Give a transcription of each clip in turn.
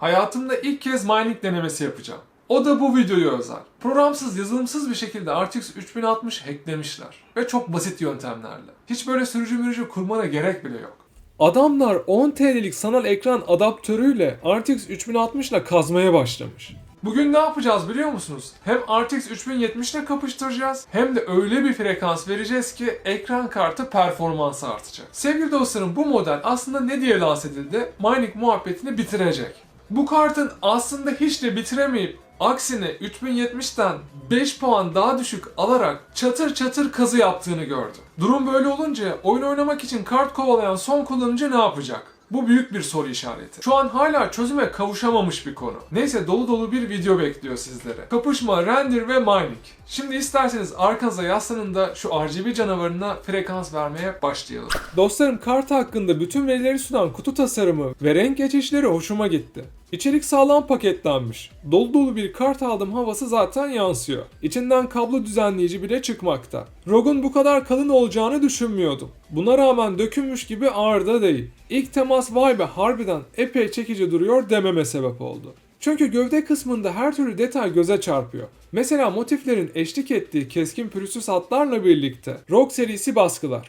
Hayatımda ilk kez mining denemesi yapacağım. O da bu videoyu özel. Programsız, yazılımsız bir şekilde RTX 3060 hacklemişler. Ve çok basit yöntemlerle. Hiç böyle sürücü mürücü kurmana gerek bile yok. Adamlar 10 TL'lik sanal ekran adaptörüyle RTX 3060 ile kazmaya başlamış. Bugün ne yapacağız biliyor musunuz? Hem RTX 3070 ile kapıştıracağız hem de öyle bir frekans vereceğiz ki ekran kartı performansı artacak. Sevgili dostlarım bu model aslında ne diye lanse edildi? Mining muhabbetini bitirecek. Bu kartın aslında hiç de bitiremeyip aksine 3070'ten 5 puan daha düşük alarak çatır çatır kazı yaptığını gördü. Durum böyle olunca oyun oynamak için kart kovalayan son kullanıcı ne yapacak? Bu büyük bir soru işareti. Şu an hala çözüme kavuşamamış bir konu. Neyse dolu dolu bir video bekliyor sizlere. Kapışma, render ve mining. Şimdi isterseniz arkanıza yaslanın da şu RGB canavarına frekans vermeye başlayalım. Dostlarım kart hakkında bütün verileri sunan kutu tasarımı ve renk geçişleri hoşuma gitti. İçerik sağlam paketlenmiş. Dolu dolu bir kart aldım havası zaten yansıyor. İçinden kablo düzenleyici bile çıkmakta. ROG'un bu kadar kalın olacağını düşünmüyordum. Buna rağmen dökülmüş gibi ağır da değil. İlk temas vay be harbiden epey çekici duruyor dememe sebep oldu. Çünkü gövde kısmında her türlü detay göze çarpıyor. Mesela motiflerin eşlik ettiği keskin pürüzsüz hatlarla birlikte ROG serisi baskılar.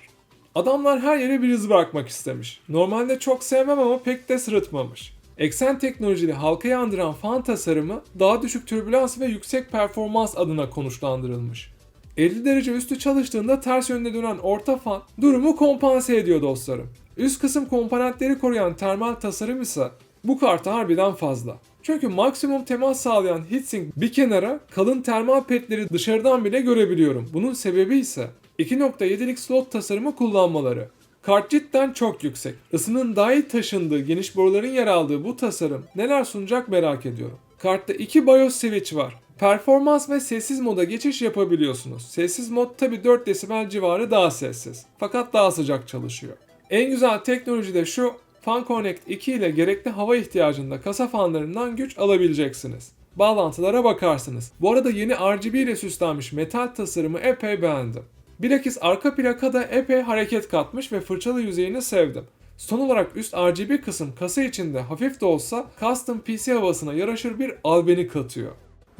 Adamlar her yere bir iz bırakmak istemiş. Normalde çok sevmem ama pek de sırıtmamış. Eksen teknolojili halkayı andıran fan tasarımı daha düşük türbülans ve yüksek performans adına konuşlandırılmış. 50 derece üstü çalıştığında ters yönde dönen orta fan durumu kompanse ediyor dostlarım. Üst kısım komponentleri koruyan termal tasarım ise bu karta harbiden fazla. Çünkü maksimum temas sağlayan heatsink bir kenara kalın termal petleri dışarıdan bile görebiliyorum. Bunun sebebi ise 2.7'lik slot tasarımı kullanmaları. Kart cidden çok yüksek. Isının dahil taşındığı geniş boruların yer aldığı bu tasarım neler sunacak merak ediyorum. Kartta iki BIOS switch var. Performans ve sessiz moda geçiş yapabiliyorsunuz. Sessiz mod tabi 4 desibel civarı daha sessiz. Fakat daha sıcak çalışıyor. En güzel teknoloji de şu Fan Connect 2 ile gerekli hava ihtiyacında kasa fanlarından güç alabileceksiniz. Bağlantılara bakarsınız. Bu arada yeni RGB ile süslenmiş metal tasarımı epey beğendim. Bilakis arka plaka da epey hareket katmış ve fırçalı yüzeyini sevdim. Son olarak üst RGB kısım kasa içinde hafif de olsa custom PC havasına yaraşır bir albeni katıyor.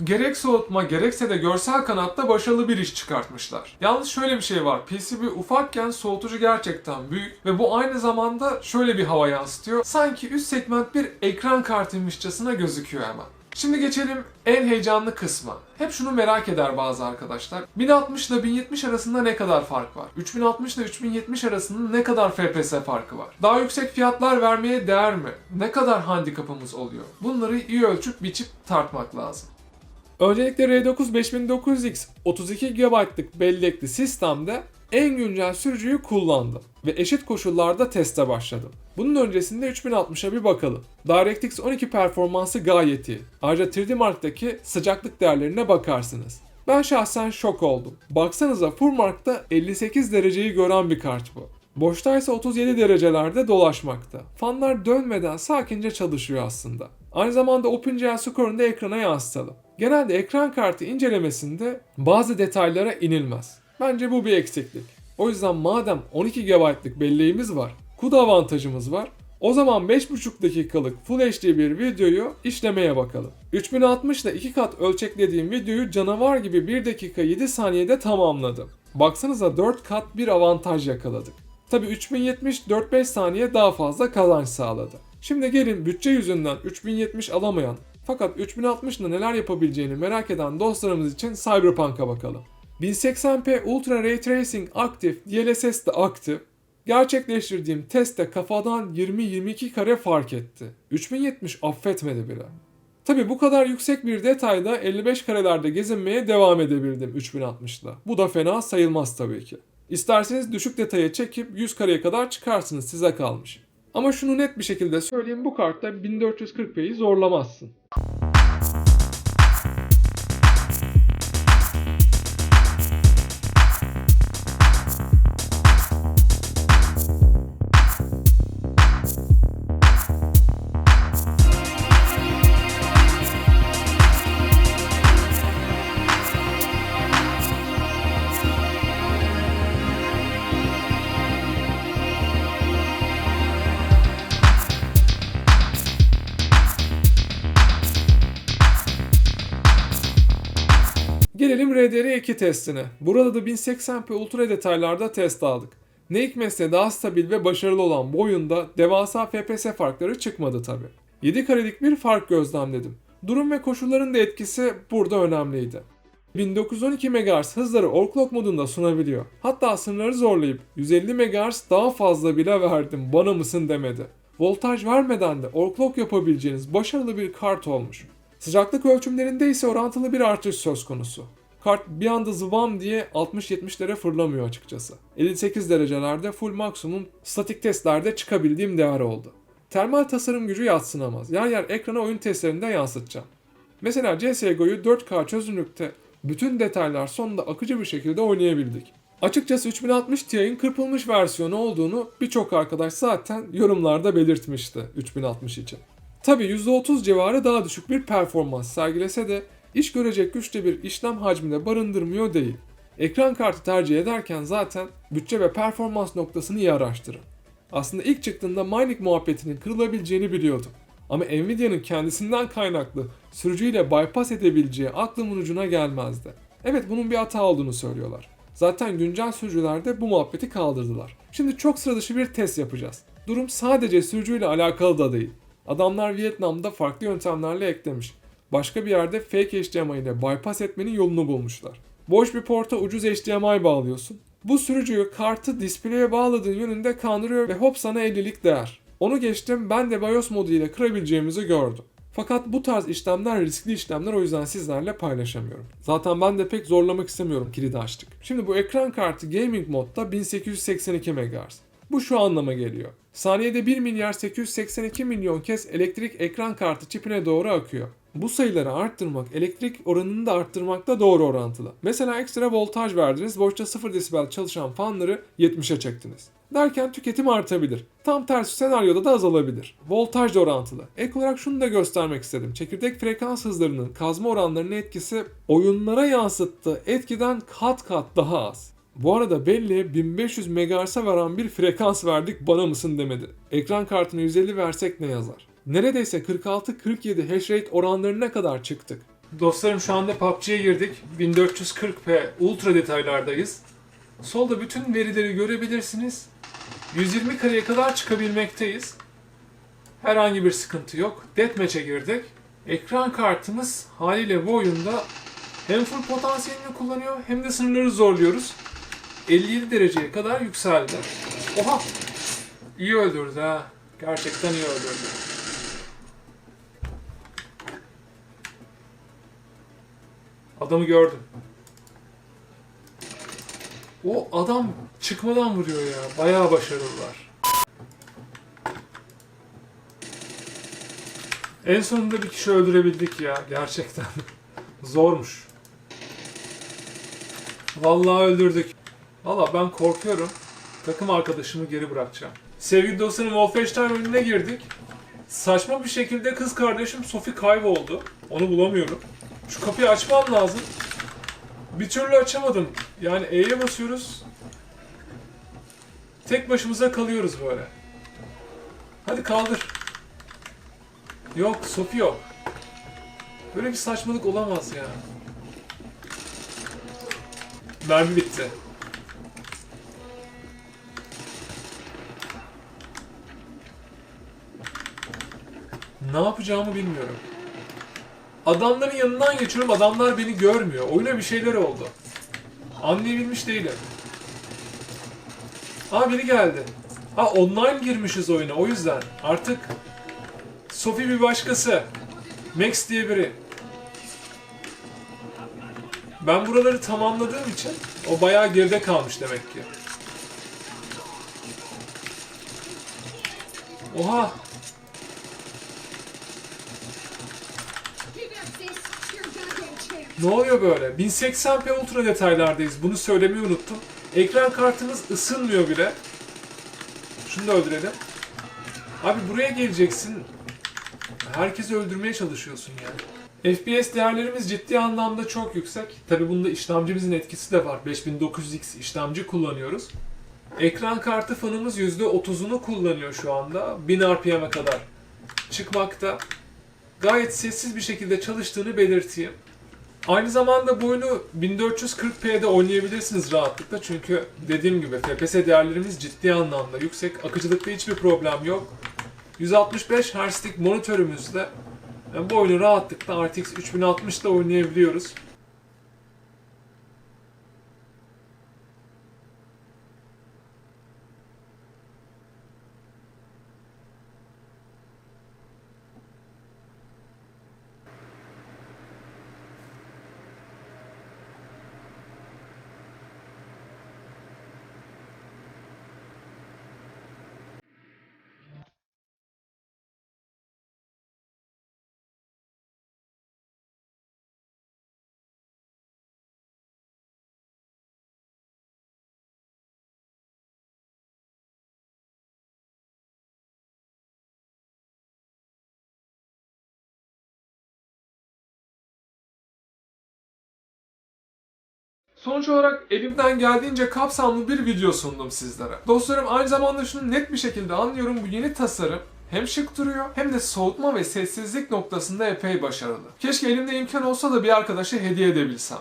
Gerek soğutma gerekse de görsel kanatta başarılı bir iş çıkartmışlar. Yalnız şöyle bir şey var. PCB ufakken soğutucu gerçekten büyük ve bu aynı zamanda şöyle bir hava yansıtıyor. Sanki üst segment bir ekran kartıymışçasına gözüküyor hemen. Şimdi geçelim en heyecanlı kısma. Hep şunu merak eder bazı arkadaşlar. 1060 ile 1070 arasında ne kadar fark var? 3060 ile 3070 arasında ne kadar FPS farkı var? Daha yüksek fiyatlar vermeye değer mi? Ne kadar handikapımız oluyor? Bunları iyi ölçüp biçip tartmak lazım. Öncelikle R9 5900X 32 GB'lık bellekli sistemde en güncel sürücüyü kullandım ve eşit koşullarda teste başladım. Bunun öncesinde 3060'a bir bakalım. DirectX 12 performansı gayet iyi. Ayrıca 3D Mark'taki sıcaklık değerlerine bakarsınız. Ben şahsen şok oldum. Baksanıza Furmark'ta 58 dereceyi gören bir kart bu. Boştaysa 37 derecelerde dolaşmakta. Fanlar dönmeden sakince çalışıyor aslında. Aynı zamanda OpenGL skorunu da ekrana yansıtalım. Genelde ekran kartı incelemesinde bazı detaylara inilmez. Bence bu bir eksiklik. O yüzden madem 12 GB'lık belleğimiz var, CUDA avantajımız var, o zaman 5.5 dakikalık Full HD bir videoyu işlemeye bakalım. 3060 ile 2 kat ölçeklediğim videoyu canavar gibi 1 dakika 7 saniyede tamamladım. Baksanıza 4 kat bir avantaj yakaladık. Tabi 3070 4-5 saniye daha fazla kazanç sağladı. Şimdi gelin bütçe yüzünden 3070 alamayan fakat 3060 ile neler yapabileceğini merak eden dostlarımız için Cyberpunk'a bakalım. 1080p Ultra Ray Tracing aktif, DLSS de aktif. Gerçekleştirdiğim testte kafadan 20-22 kare fark etti. 3070 affetmedi bile. Tabi bu kadar yüksek bir detayda 55 karelerde gezinmeye devam edebildim 3060'da. Bu da fena sayılmaz tabii ki. İsterseniz düşük detaya çekip 100 kareye kadar çıkarsınız size kalmış. Ama şunu net bir şekilde söyleyeyim bu kartta 1440p'yi zorlamazsın. Gelelim RDR2 testine. Burada da 1080p ultra detaylarda test aldık. Ne hikmetse daha stabil ve başarılı olan bu oyunda devasa FPS farkları çıkmadı tabi. 7 karelik bir fark gözlemledim. Durum ve koşulların da etkisi burada önemliydi. 1912 MHz hızları overclock modunda sunabiliyor. Hatta sınırları zorlayıp 150 MHz daha fazla bile verdim bana mısın demedi. Voltaj vermeden de overclock yapabileceğiniz başarılı bir kart olmuş. Sıcaklık ölçümlerinde ise orantılı bir artış söz konusu. Kart bir anda zıvam diye 60-70'lere fırlamıyor açıkçası. 58 derecelerde full maksimum statik testlerde çıkabildiğim değer oldu. Termal tasarım gücü yatsınamaz. Yer yer ekrana oyun testlerinde yansıtacağım. Mesela CSGO'yu 4K çözünürlükte bütün detaylar sonunda akıcı bir şekilde oynayabildik. Açıkçası 3060 Ti'nin kırpılmış versiyonu olduğunu birçok arkadaş zaten yorumlarda belirtmişti 3060 için. Tabi %30 civarı daha düşük bir performans sergilese de iş görecek güçte bir işlem hacminde barındırmıyor değil. Ekran kartı tercih ederken zaten bütçe ve performans noktasını iyi araştırın. Aslında ilk çıktığında mining muhabbetinin kırılabileceğini biliyordum. Ama Nvidia'nın kendisinden kaynaklı sürücüyle bypass edebileceği aklımın ucuna gelmezdi. Evet bunun bir hata olduğunu söylüyorlar. Zaten güncel sürücülerde bu muhabbeti kaldırdılar. Şimdi çok sıra dışı bir test yapacağız. Durum sadece sürücüyle alakalı da değil. Adamlar Vietnam'da farklı yöntemlerle eklemiş. Başka bir yerde fake HDMI ile bypass etmenin yolunu bulmuşlar. Boş bir porta ucuz HDMI bağlıyorsun. Bu sürücüyü kartı displeye bağladığın yönünde kandırıyor ve hop sana 50'lik değer. Onu geçtim ben de BIOS modu ile kırabileceğimizi gördüm. Fakat bu tarz işlemler riskli işlemler o yüzden sizlerle paylaşamıyorum. Zaten ben de pek zorlamak istemiyorum kilidi açtık. Şimdi bu ekran kartı gaming modda 1882 MHz. Bu şu anlama geliyor. Saniyede 1 milyar 882 milyon kez elektrik ekran kartı çipine doğru akıyor. Bu sayıları arttırmak elektrik oranını da arttırmakla doğru orantılı. Mesela ekstra voltaj verdiniz, boşta 0 desibel çalışan fanları 70'e çektiniz. Derken tüketim artabilir. Tam tersi senaryoda da azalabilir. Voltaj da orantılı. Ek olarak şunu da göstermek istedim. Çekirdek frekans hızlarının kazma oranlarının etkisi oyunlara yansıttığı etkiden kat kat daha az. Bu arada belli 1500 MHz'e varan bir frekans verdik bana mısın demedi. Ekran kartına 150 versek ne yazar? Neredeyse 46-47 hash rate oranlarına kadar çıktık. Dostlarım şu anda PUBG'ye girdik. 1440p ultra detaylardayız. Solda bütün verileri görebilirsiniz. 120 kareye kadar çıkabilmekteyiz. Herhangi bir sıkıntı yok. Deathmatch'e girdik. Ekran kartımız haliyle bu oyunda hem full potansiyelini kullanıyor hem de sınırları zorluyoruz. 57 dereceye kadar yükseldi. Oha! İyi öldürdü ha. Gerçekten iyi öldürdü. Adamı gördüm. O adam çıkmadan vuruyor ya. Bayağı başarılılar. En sonunda bir kişi öldürebildik ya. Gerçekten. Zormuş. Vallahi öldürdük. Valla ben korkuyorum. Takım arkadaşımı geri bırakacağım. Sevgili dostlarım Wolfenstein oyununa girdik. Saçma bir şekilde kız kardeşim Sophie kayboldu. Onu bulamıyorum. Şu kapıyı açmam lazım. Bir türlü açamadım. Yani E'ye basıyoruz. Tek başımıza kalıyoruz böyle. Hadi kaldır. Yok, Sophie yok. Böyle bir saçmalık olamaz ya. Mermi bitti. Ne yapacağımı bilmiyorum. Adamların yanından geçiyorum, adamlar beni görmüyor. Oyuna bir şeyler oldu. Anlayabilmiş değilim. Aa biri geldi. Ha online girmişiz oyuna o yüzden. Artık Sophie bir başkası. Max diye biri. Ben buraları tamamladığım için o bayağı geride kalmış demek ki. Oha! Ne oluyor böyle? 1080p ultra detaylardayız. Bunu söylemeyi unuttum. Ekran kartımız ısınmıyor bile. Şunu da öldürelim. Abi buraya geleceksin. Herkesi öldürmeye çalışıyorsun yani. FPS değerlerimiz ciddi anlamda çok yüksek. Tabi bunda işlemcimizin etkisi de var. 5900X işlemci kullanıyoruz. Ekran kartı fanımız %30'unu kullanıyor şu anda. 1000 RPM'e kadar çıkmakta. Gayet sessiz bir şekilde çalıştığını belirteyim. Aynı zamanda bu oyunu 1440p'de oynayabilirsiniz rahatlıkla çünkü dediğim gibi FPS değerlerimiz ciddi anlamda yüksek. Akıcılıkta hiçbir problem yok. 165 Hz'lik monitörümüzle yani bu oyunu rahatlıkla RTX 3060'da oynayabiliyoruz. Sonuç olarak elimden geldiğince kapsamlı bir video sundum sizlere. Dostlarım aynı zamanda şunu net bir şekilde anlıyorum bu yeni tasarım hem şık duruyor hem de soğutma ve sessizlik noktasında epey başarılı. Keşke elimde imkan olsa da bir arkadaşa hediye edebilsem.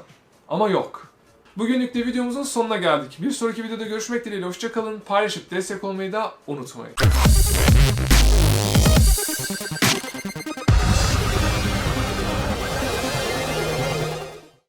Ama yok. Bugünlük de videomuzun sonuna geldik. Bir sonraki videoda görüşmek dileğiyle hoşçakalın. Paylaşıp destek olmayı da unutmayın.